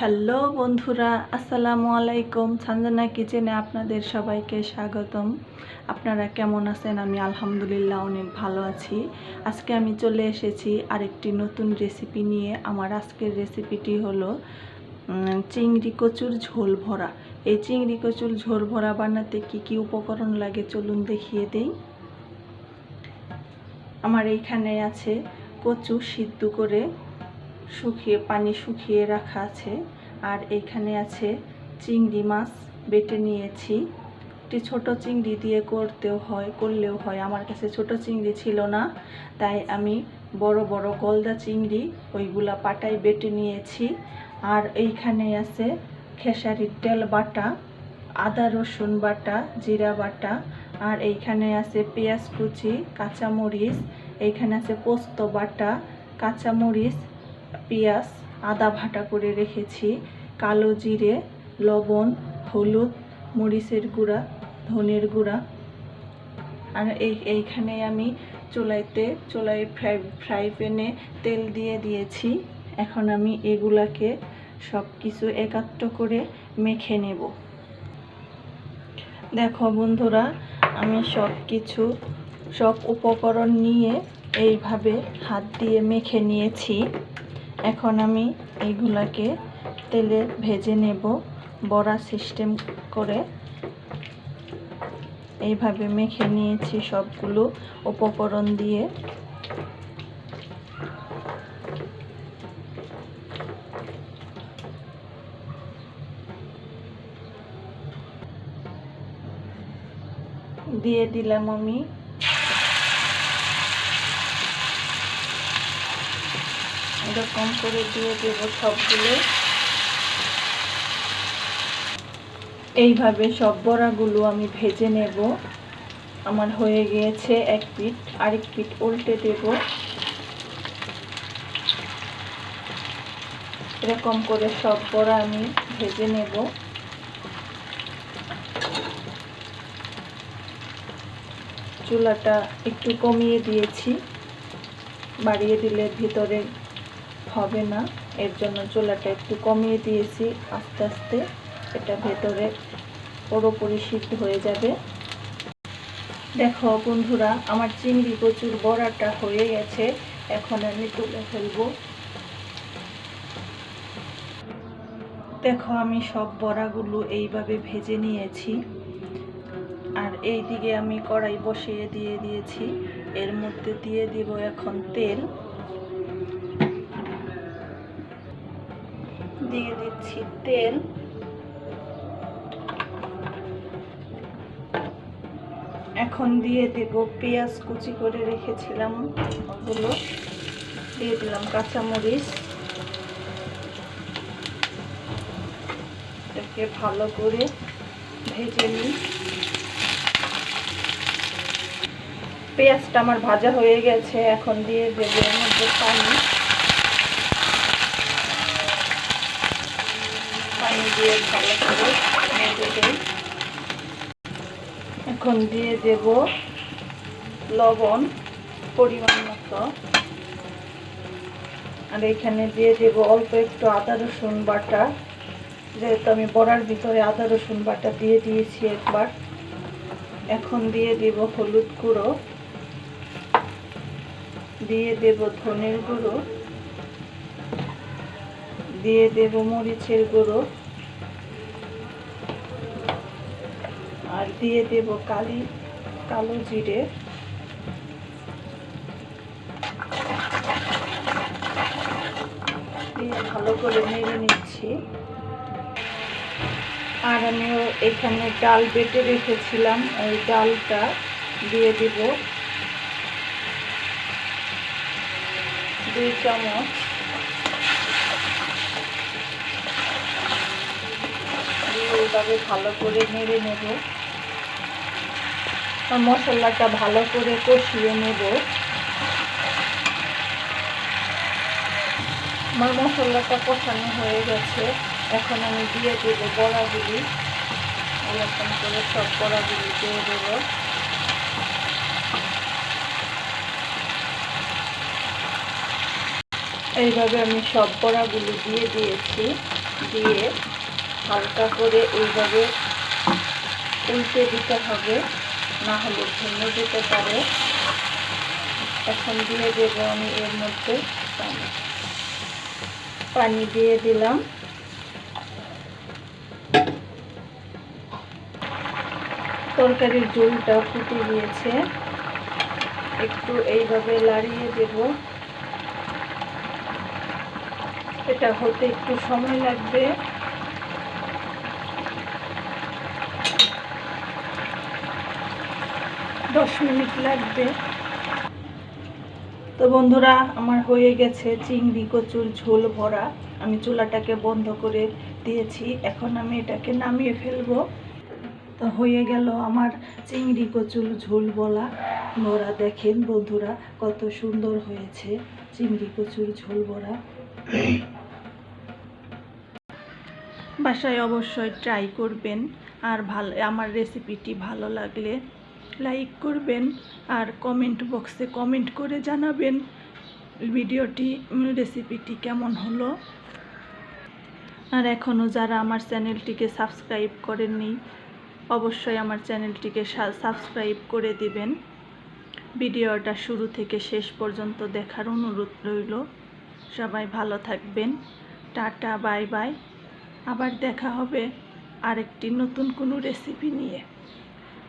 Hello বন্ধুরা, আসসালামু আলাইকুম। সঞ্জনা কিচেনে আপনাদের সবাইকে স্বাগতম। আপনারা কেমন আছেন? আমি আলহামদুলিল্লাহ অনেক ভালো আছি। আজকে আমি চলে এসেছি আরেকটি নতুন রেসিপি নিয়ে। আমার আজকের রেসিপিটি হলো চিংড়ি কচুর ঝোল ভরা। এই চিংড়ি কচুর ঝোল ভরা বানাতে কি কি উপকরণ লাগে চলুন দেখিয়ে দেই। আমার এইখানে আছে কচু সিদ্ধ করে শুকিয়ে, পানি শুকিয়ে রাখা আছে। আর এইখানে আছে চিংড়ি মাছ বেটে নিয়েছি। একটি ছোট চিংড়ি দিয়ে করতেও হয়, করলেও হয়। আমার কাছে ছোট চিংড়ি ছিল না, তাই আমি বড় বড় গলদা চিংড়ি ওইগুলা পাটায় বেটে নিয়েছি। আর এইখানে আছে খেসারির তেল বাটা, আদা রসুন বাটা, জিরা বাটা। আর এইখানে আছে পেঁয়াজ কুচি, কাঁচামরিচ। এইখানে আছে পোস্ত বাটা, কাঁচামরিচ পেঁয়াজ আদা ভাটা করে রেখেছি, কালো জিরে, লবণ, হলুদ, মরিচের গুঁড়া, ধনের গুঁড়া। আর এই, এইখানে আমি চুলাইতে চুলাই ফ্রাই ফ্রাই প্যানে তেল দিয়ে দিয়েছি। এখন আমি এগুলাকে সব কিছু একাত্র করে মেখে নেব। দেখো বন্ধুরা, আমি সব কিছু সব উপকরণ নিয়ে এইভাবে হাত দিয়ে মেখে নিয়েছি। এখন আমি এইগুলাকে তেলে ভেজে নেব, বড়া সিস্টেম করে। এইভাবে মেখে নিয়েছি সবগুলো উপকরণ দিয়ে। দিয়ে দিলাম আমি এরকম করে দিয়ে দেব সবগুলো। এইভাবে সব বড়াগুলো আমি ভেজে নেব। আমার হয়ে গিয়েছে এক পিঠ, আরেক পিঠ উল্টে দেব। এরকম করে সব বড়া আমি ভেজে নেব। চুলাটা একটু কমিয়ে দিয়েছি। বাড়িয়ে দিলে ভিতরে হবে না। এর জন্য চুলাটা একটু কমিয়ে দিয়েছি। আস্তে আস্তে এটা ভেতরে পুরোপুরি সিদ্ধ হয়ে যাবে। দেখো বন্ধুরা, আমার চিংড়ি কচুর বড়াটা হয়ে গেছে। এখন আমি তুলে ফেলব। দেখো, আমি সব বড়াগুলো এইভাবে ভেজে নিয়েছি। আর এই দিকে আমি কড়াই বসিয়ে দিয়ে দিয়েছি। এর মধ্যে দিয়ে দিব এখন তেল। দিয়ে দিচ্ছি তেল। এখন দিয়ে দেব পেঁয়াজ কুচি করে রেখেছিলাম ওগুলো। দিয়ে দিলাম কাঁচামরিচ। এটাকে ভালো করে ভেজে নিই। পেঁয়াজটা আমার ভাজা হয়ে গেছে, এখন দিয়ে দেবো এর মধ্যে পানি। পানি দিয়ে ভালো এখন দেব লবণ পরিমাণ মতো। আর এখানে দিয়ে দেব অল্প একটু আদা রসুন বাটা। যেহেতু আমি বড়ার ভিতরে আদা রসুন বাটা দিয়ে দিয়েছি একবার। এখন দিয়ে দেব হলুদ গুঁড়ো। দিয়ে দেব ধনের গুঁড়ো। দিয়ে দেব মরিচের গুঁড়ো। আর দিয়ে দেব কালি, কালো জিরে। দিয়ে ভালো করে নেড়ে নিচ্ছি। আর আমিও এখানে ডাল বেটে রেখেছিলাম, ওই ডালটা দিয়ে দেব। দুই চামচ। এইভাবে ভালো করে নেড়ে নেব। মশলাটা ভালো করে কষিয়ে নেব। আমার মশলাটা কষানো হয়ে গেছে। এখন আমি দিয়ে দেব বড়াগুলি। এরকম করে সব বড়াগুলি দিয়ে দেবো। এইভাবে আমি সব বড়াগুলো দিয়ে দিয়েছি। দিয়ে হালকা করে এইভাবে উল্টে দিতে হবে। না হলে ভেঙে যেতে পারে। এখন দিয়ে দেবো আমি এর মধ্যে পানি। দিয়ে দিলাম। তরকারির ঝোলটা ফুটে গিয়েছে। একটু এইভাবে লাড়িয়ে দেব। এটা হতে একটু সময় লাগবে। দশ মিনিট লাগবে। তো বন্ধুরা, আমার হয়ে গেছে চিংড়ি, কচুর ঝোল ভরা। আমি চুলাটাকে বন্ধ করে দিয়েছি। এখন আমি এটাকে নামিয়ে ফেলব। তো হয়ে গেল আমার চিংড়ি, কচুর ঝোল বলা। বড়া দেখেন বন্ধুরা, কত সুন্দর হয়েছে চিংড়ি, কচুর ঝোল বড়া বাসায় অবশ্যই ট্রাই করবেন। আর ভালো আমার রেসিপিটি ভালো লাগলে লাইক করবেন আর কমেন্ট বক্সে কমেন্ট করে জানাবেন ভিডিওটি রেসিপিটি কেমন হলো। আর এখনও যারা আমার চ্যানেলটিকে সাবস্ক্রাইব করেননি, অবশ্যই আমার চ্যানেলটিকে সাবস্ক্রাইব করে দিবেন। ভিডিওটা শুরু থেকে শেষ পর্যন্ত দেখার অনুরোধ রইল। সবাই ভালো থাকবেন। Tata, bye bye. আবার দেখা হবে আরেকটি নতুন কোনো রেসিপি নিয়ে।